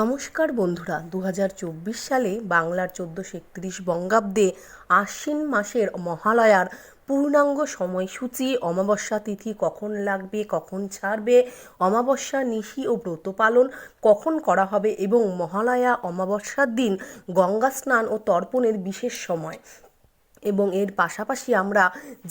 নমস্কার বন্ধুরা দু হাজার চব্বিশ সালে বাংলার চোদ্দোশো একত্রিশ বঙ্গাব্দে আশ্বিন মাসের মহালয়ার পূর্ণাঙ্গ সময়সূচি অমাবস্যা তিথি কখন লাগবে, কখন ছাড়বে, অমাবস্যা নিশি ও ব্রত পালন কখন করা হবে এবং মহালয়া অমাবস্যার দিন গঙ্গা স্নান ও তর্পণের বিশেষ সময়। এবং এর পাশাপাশি আমরা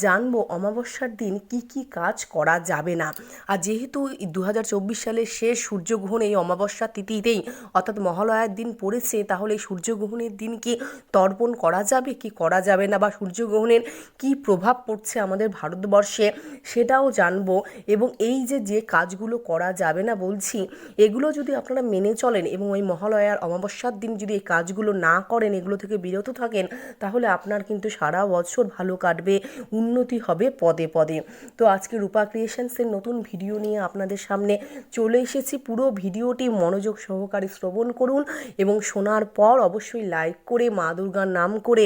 জানব অমাবস্যার দিন কি কি কাজ করা যাবে না। আর যেহেতু দু হাজার চব্বিশ সালের শেষ সূর্যগ্রহণ এই অমাবস্যা তিথিতেই অর্থাৎ মহালয়ার দিন পড়েছে, তাহলে সূর্যগ্রহণের দিন কি তর্পণ করা যাবে, কি করা যাবে না বা সূর্যগ্রহণের কি প্রভাব পড়ছে আমাদের ভারতবর্ষে সেটাও জানব। এবং এই যে যে কাজগুলো করা যাবে না বলছি, এগুলো যদি আপনারা মেনে চলেন এবং ওই মহালয়ার অমাবস্যার দিন যদি এই কাজগুলো না করেন, এগুলো থেকে বিরত থাকেন, তাহলে আপনার কিন্তু সারা বছর ভালো কাটবে, উন্নতি হবে পদে পদে। তো আজকে রূপা ক্রিয়েশনসের নতুন ভিডিও নিয়ে আপনাদের সামনে চলে এসেছি। পুরো ভিডিওটি মনোযোগ সহকারে শ্রবণ করুন এবং শোনার পর অবশ্যই লাইক করে মা দুর্গার নাম করে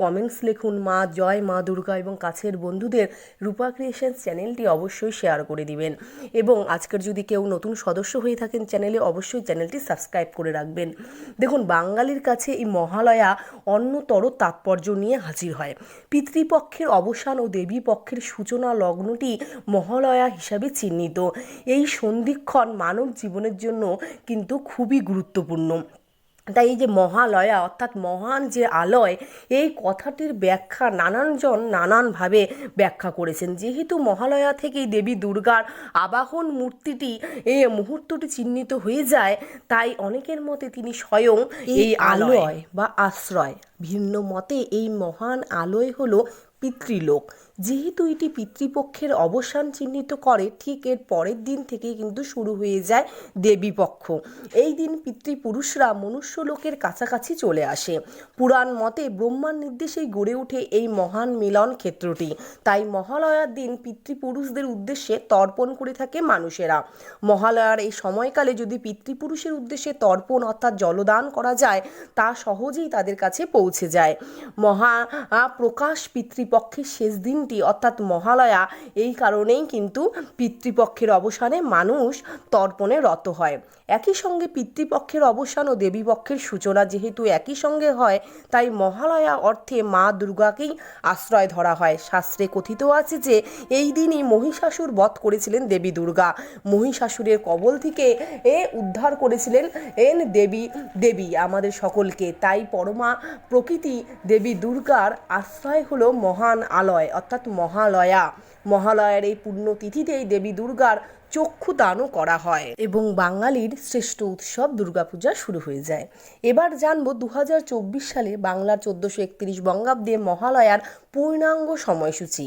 কমেন্টস লিখুন, মা জয় মা দুর্গা এবং কাছের বন্ধুদের রূপা ক্রিয়েশনস চ্যানেলটি অবশ্যই শেয়ার করে দিবেন। এবং আজকের যদি কেউ নতুন সদস্য হয়ে থাকেন চ্যানেলে অবশ্যই চ্যানেলটি সাবস্ক্রাইব করে রাখবেন। দেখুন, বাঙালির কাছে এই মহালয়া অন্যতর তাৎপর্য নিয়ে হয়। পিতৃপক্ষের অবসান ও দেবী পক্ষের সূচনা লগ্নটি মহালয়া হিসাবে চিহ্নিত। এই সন্ধিক্ষণ মানব জীবনের জন্য কিন্তু খুবই গুরুত্বপূর্ণ। তাই এই যে মহালয়া অর্থাৎ মহান যে আলয় এই কথাটির ব্যাখ্যা নানানজন নানানভাবে ব্যাখ্যা করেছেন। যেহেতু মহালয়া থেকেই দেবী দুর্গার আবাহন মূর্তিটি এই মুহূর্তটি চিহ্নিত হয়ে যায় তাই অনেকের মতে তিনি স্বয়ং এই আলয় বা আশ্রয়। ভিন্ন মতে এই মহান আলয় হলো পিতৃলোক। যেহেতু এটি পিতৃপক্ষের অবসান চিহ্নিত করে, ঠিক এর পরের দিন থেকেই কিন্তু শুরু হয়ে যায় দেবীপক্ষ। এই দিন পিতৃপুরুষরা মনুষ্য লোকের কাছাকাছি চলে আসে। পুরাণ মতে ব্রহ্মার নির্দেশেই গড়ে ওঠে এই মহান মিলন ক্ষেত্রটি। তাই মহালয়ার দিন পিতৃপুরুষদের উদ্দেশ্যে তর্পণ করে থাকে মানুষেরা। মহালয়ার এই সময়কালে যদি পিতৃপুরুষের উদ্দেশ্যে তর্পণ অর্থাৎ জলদান করা যায়, তা সহজেই তাদের কাছে পৌঁছে যায়। মহা প্রকাশ পিতৃপক্ষের শেষ দিনটি অর্থাৎ মহালয়া, এই কারণেই কিন্তু পিতৃপক্ষের অবসানে মানুষ তর্পণে রত হয়। একই সঙ্গে পিতৃপক্ষের অবসান ও দেবীপক্ষের সূচনা যেহেতু একই সঙ্গে হয়, তাই মহালয়া অর্থে মা দুর্গাকেই আশ্রয় ধরা হয়। শাস্ত্রে কথিত আছে যে, এই দিনই মহিষাসুর বধ করেছিলেন দেবী দুর্গা। মহিষাসুরের কবল থেকে এ উদ্ধার করেছিলেন এন দেবী দেবী আমাদের সকলকে। তাই পরমা প্রকৃতি দেবী দুর্গার আশ্রয় হলো মহান আলয়, অর্থাৎ মহালয়া। মহালয়ার এই পুণ্যতিথিতেই দেবী দুর্গার চক্ষু দানও করা হয় এবং বাঙালির শ্রেষ্ঠ উৎসব দুর্গাপূজা শুরু হয়ে যায়। এবার জানব দু হাজার চব্বিশ সালে বাংলার চোদ্দোশো একত্রিশ বঙ্গাব্দে মহালয়ার পূর্ণাঙ্গ সময়সূচি।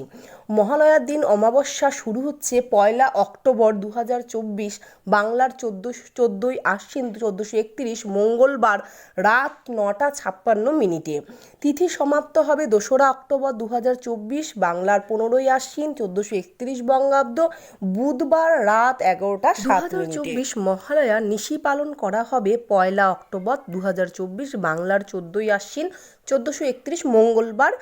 মহালয়ার দিন অমাবস্যা শুরু হচ্ছে পয়লা অক্টোবর দু হাজার চব্বিশ, বাংলার চোদ্দোশো চোদ্দোই আশ্বিন চোদ্দোশো একত্রিশ, মঙ্গলবার রাত নটা ছাপ্পান্ন মিনিটে। তিথি সমাপ্ত হবে দোসরা অক্টোবর দু হাজার চব্বিশ, বাংলার পনেরোই আশ্বিন চোদ্দোশো একত্রিশ বঙ্গাব্দ, বুধবার রাত এগারোটা সাত চব্বিশ মহালয়া নিশি পালন করা হবে পয়লা অক্টোবর দু হাজার চব্বিশ, বাংলার চোদ্দোই আশ্বিন চোদ্দোশো একত্রিশ মঙ্গলবার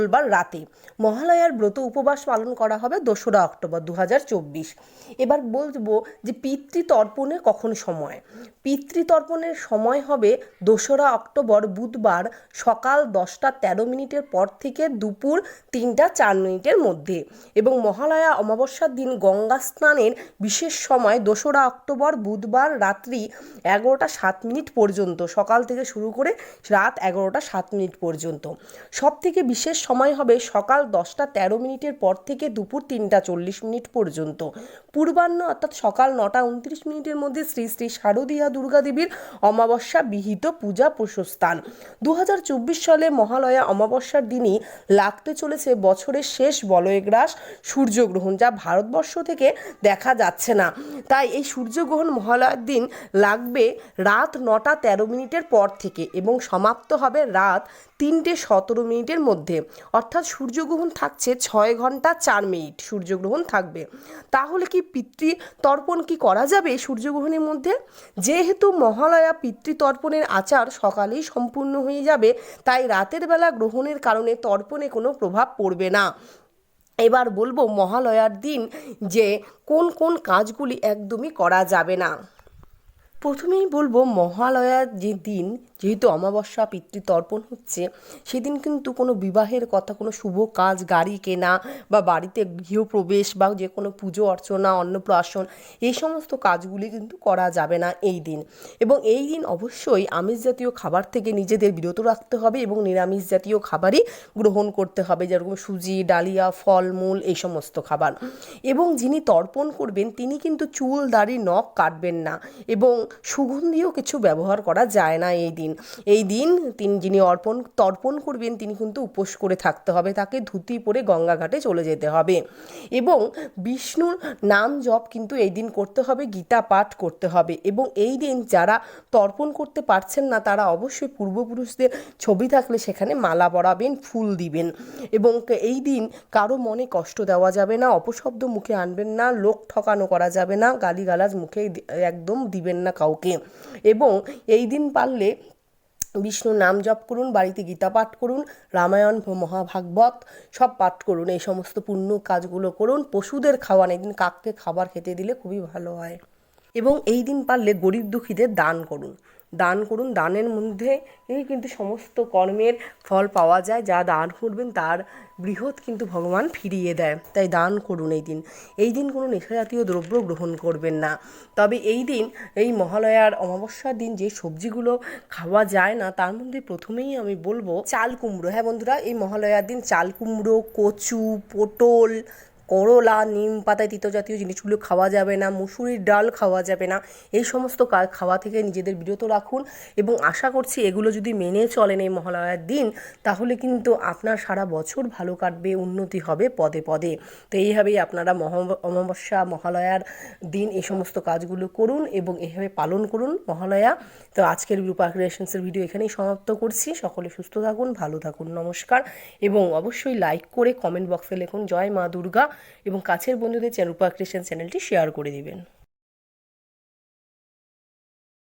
মঙ্গলবার রাতে মহালয়ার ব্রত উপবাস পালন করা হবে দোসরা অক্টোবর দু হাজার চব্বিশ। এবার বলব যে পিতৃতর্পণে কখন সময়? পিতৃতর্পণের সময় হবে দোসরা অক্টোবর বুধবার সকাল দশটা তেরো মিনিটের পর থেকে দুপুর তিনটা চার মিনিটের মধ্যে এবং মহালয়া অমাবস্যার দিন গঙ্গা স্নানের বিশেষ সময় দোসরা অক্টোবর বুধবার রাত্রি এগারোটা সাত মিনিট পর্যন্ত সকাল থেকে শুরু করে রাত এগারোটা সাত মিনিট পর্যন্ত। সব থেকে বিশেষ সময় হবে সকাল দশটা তেরো মিনিটের পর থেকে দুপুর তিনটা চল্লিশ মিনিট পর্যন্ত। পূর্বাহ্ন অর্থাৎ সকাল নটা উনত্রিশ মিনিটের মধ্যে শ্রী শ্রী শারদীয়া দুর্গা দেবীর অমাবস্যা বিহিত পূজা প্রশস্থান দু হাজার চব্বিশ সালে মহালয়া অমাবস্যার দিনই লাগতে চলেছে বছরের শেষ বলয়গ্রাস সূর্যগ্রহণ, যা ভারতবর্ষ থেকে দেখা যাচ্ছে না। তাই এই সূর্যগ্রহণ মহালয়ার দিন লাগবে রাত নটা তেরো মিনিটের পর থেকে এবং সমাপ্ত হবে রাত তিনটে সতেরো মিনিটের মধ্যে। অর্থাৎ সূর্যগ্রহণ থাকছে ছয় ঘণ্টা চার মিনিট সূর্যগ্রহণ থাকবে। তাহলে কি পিতৃতর্পণ কি করা যাবে সূর্যগ্রহণের মধ্যে? যেহেতু মহালয়া পিতৃতর্পণের আচার সকালেই সম্পূর্ণ হয়ে যাবে, তাই রাতের বেলা গ্রহণের কারণে তর্পণে কোনো প্রভাব পড়বে না। এবার বলব মহালয়ার দিন যে কোন কোন কাজগুলি একদমই করা যাবে না। প্রথমেই বলব মহালয়ার যে দিন, যেহেতু অমাবস্যা পিতৃতর্পণ হচ্ছে, সেদিন কিন্তু কোনো বিবাহের কথা, কোনো শুভ কাজ, গাড়ি কেনা বা বাড়িতে গৃহপ্রবেশ বা যে কোনো পুজো অর্চনা, অন্নপ্রাশন, এই সমস্ত কাজগুলি কিন্তু করা যাবে না এই দিন। এবং এই দিন অবশ্যই আমিষ জাতীয় খাবার থেকে নিজেদের বিরত রাখতে হবে এবং নিরামিষ জাতীয় খাবারই গ্রহণ করতে হবে, যেরকম সুজি, ডালিয়া, ফলমূল, এই সমস্ত খাবার। এবং যিনি তর্পণ করবেন, তিনি কিন্তু চুল, দাড়ি, নখ কাটবেন না। এবং সুগন্ধিও কিছু ব্যবহার করা যায় না এই দিন। এই দিন তিনি যিনি অর্পণ তর্পণ করবেন, তিনি কিন্তু উপোস করে থাকতে হবে। তাকে ধুতি পরে গঙ্গাঘাটে চলে যেতে হবে। এবং বিষ্ণুর নাম জপ কিন্তু এই দিন করতে হবে, গীতা পাঠ করতে হবে। এবং এই দিন যারা তর্পণ করতে পারছেন না, তারা অবশ্যই পূর্বপুরুষদের ছবি থাকলে সেখানে মালা পরাবেন, ফুল দিবেন। এবং এই দিন কারও মনে কষ্ট দেওয়া যাবে না, অপশব্দ মুখে আনবেন না, লোক ঠকানো করা যাবে না, গালিগালাজ মুখে একদম দিবেন না। কাউকে। এবং এই দিন পারলে বিষ্ণুর নাম জপ করুন, বাড়িতে গীতা পাঠ করুন, রামায়ণ, মহাভাগবত সব পাঠ করুন, এই সমস্ত পুণ্য কাজগুলো করুন। পশুদের খাওয়ান এই দিন কাককে খাবার খেতে দিলে খুবই ভালো হয়। এবং এই দিন পারলে গরিব দুঃখীদের দান করুন। দান করুন। দানের মধ্যে এই কিন্তু সমস্ত কর্মের ফল পাওয়া যায়। যা দান করবেন তার বৃহৎ কিন্তু ভগবান ফিরিয়ে দেয়। তাই দান করুন এই দিন। এই দিন কোনো নেশাজাতীয় দ্রব্য গ্রহণ করবেন না। তবে এই দিন, এই মহালয়ার অমাবস্যার দিন যে সবজিগুলো খাওয়া যায় না, তার মধ্যে প্রথমেই আমি বলব চাল কুমড়ো। হ্যাঁ বন্ধুরা, এই মহালয়ার দিন চাল কুমড়ো, কচু, পটল করলা, নিম পাতায় তিতো জাতীয় জিনিসগুলো খাওয়া যাবে না, মুসুরির ডাল খাওয়া যাবে না, এই সমস্ত কা- খাওয়া থেকে নিজেদের বিরত রাখুন এবং আশা করছি এগুলো যদি মেনে চলেন এই মহালয়ার দিন, তাহলে কিন্তু আপনার সারা বছর ভালো কাটবে, উন্নতি হবে পদে পদে। তো এইভাবেই আপনারা মহা, অমাবস্যা, মহালয়ার দিন এই সমস্ত কাজগুলো করুন এবং এইভাবে পালন করুন মহালয়া। তো আজকের রূপা ক্রিয়েশনসের ভিডিও এখানেই সমাপ্ত করছি। সকলে সুস্থ থাকুন, ভালো থাকুন, নমস্কার এবং অবশ্যই লাইক করে কমেন্ট বক্সে লিখুন, জয় মা দুর্গা। এবং কাছের বন্ধুদের চ্যানেল রূপা ক্রিয়েশন চ্যানেলটি শেয়ার করে দিবেন।